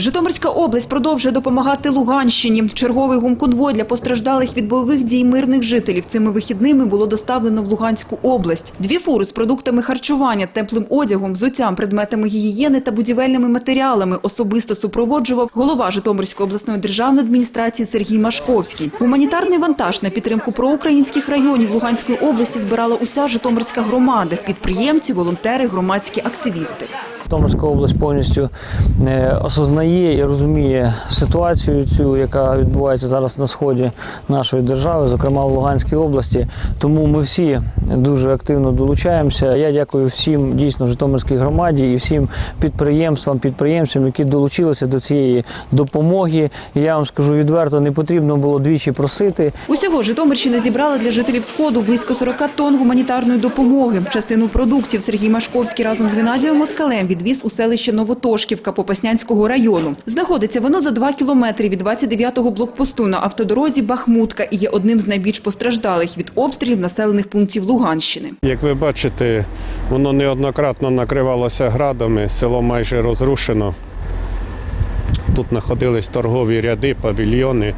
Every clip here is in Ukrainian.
Житомирська область продовжує допомагати Луганщині. Черговий гумконвой для постраждалих від бойових дій мирних жителів цими вихідними було доставлено в Луганську область. Дві фури з продуктами харчування, теплим одягом, взуттям, предметами гігієни та будівельними матеріалами особисто супроводжував голова Житомирської обласної державної адміністрації Сергій Машковський. Гуманітарний вантаж на підтримку проукраїнських районів Луганської області збирала уся Житомирська громада, підприємці, волонтери, громадські активісти. Житомирська область повністю е, осознає і розуміє ситуацію цю, яка відбувається зараз на сході нашої держави, зокрема в Луганській області. Тому ми всі дуже активно долучаємося. Я дякую всім дійсно Житомирській громаді і всім підприємствам, підприємцям, які долучилися до цієї допомоги. Я вам скажу відверто, не потрібно було двічі просити. Усього Житомирщина зібрала для жителів Сходу близько 40 тонн гуманітарної допомоги. Частину продуктів Сергій Машковський разом з Геннадієм Москалем відвіз у селище Новотошківка Попаснянського району. Знаходиться воно за 2 кілометри від 29-го блокпосту на автодорозі Бахмутка і є одним з найбільш постраждалих від обстрілів населених пунктів Луганщини. Як ви бачите, воно неоднократно накривалося градами, село майже розрушено. Тут знаходились торгові ряди, павільйони.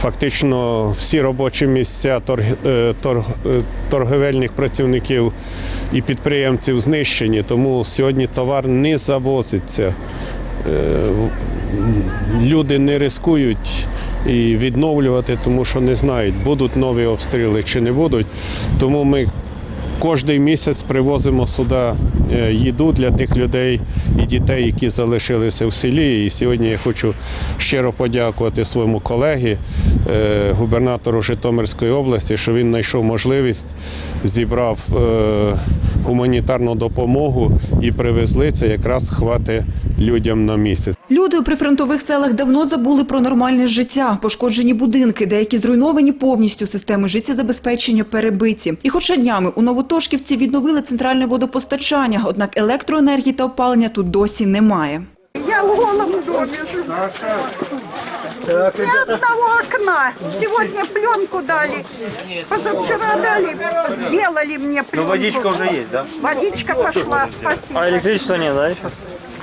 Фактично всі робочі місця торг- е, торг- е, торговельних працівників і підприємців знищені, тому сьогодні товар не завозиться. Е, Люди не рискують і відновлювати, тому що не знають, будуть нові обстріли чи не будуть. Тому ми Кожний місяць привозимо сюди е, їду для тих людей і дітей, які залишилися в селі. І сьогодні я хочу щиро подякувати своєму колегі, е, губернатору Житомирської області, що він знайшов можливість, зібрав е, гуманітарну допомогу і привезли це якраз хватить людям на місяць. Люди у прифронтових селах давно забули про нормальне життя. Пошкоджені будинки, деякі зруйновані повністю, системи життєзабезпечення перебиті. І хоча днями у Новотошківці відновили центральне водопостачання, однак електроенергії та опалення тут досі немає. Я в голом доме живу. Ни одного окна. Сегодня пленку дали. Позавчера дали, сделали мне пленку. Ну, водичка уже есть, да? Водичка пошла, спасибо. А электричества нет, да?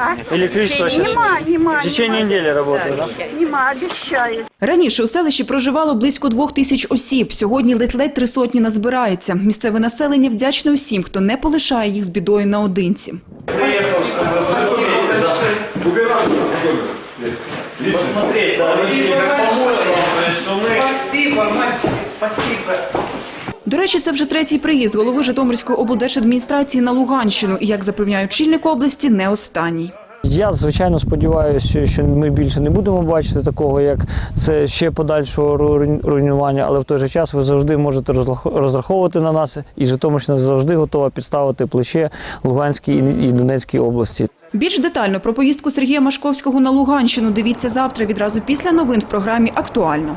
А? Электричество Нема, нема, в течение нема, недели работает, да? нема, обещают. Раніше у селищі проживало близько двох тисяч осіб. Сьогодні ледь-ледь три сотні назбирається. Місцеве населення вдячне усім, хто не полишає їх з бідою наодинці. Спасибо, мальчики, спасибо. До речі, це вже третій приїзд голови Житомирської облдержадміністрації на Луганщину. І, як запевняє очільник області, не останній. Я звичайно сподіваюся, що- ми більше не будемо бачити такого, як це ще подальшого руйнування, але в той же час ви завжди можете розрах- розраховувати на нас, і Житомирщина завжди готова підставити плече Луганській і Донецькій області. Більш детально про поїздку Сергія Машковського на Луганщину дивіться завтра відразу після новин в програмі «Актуально».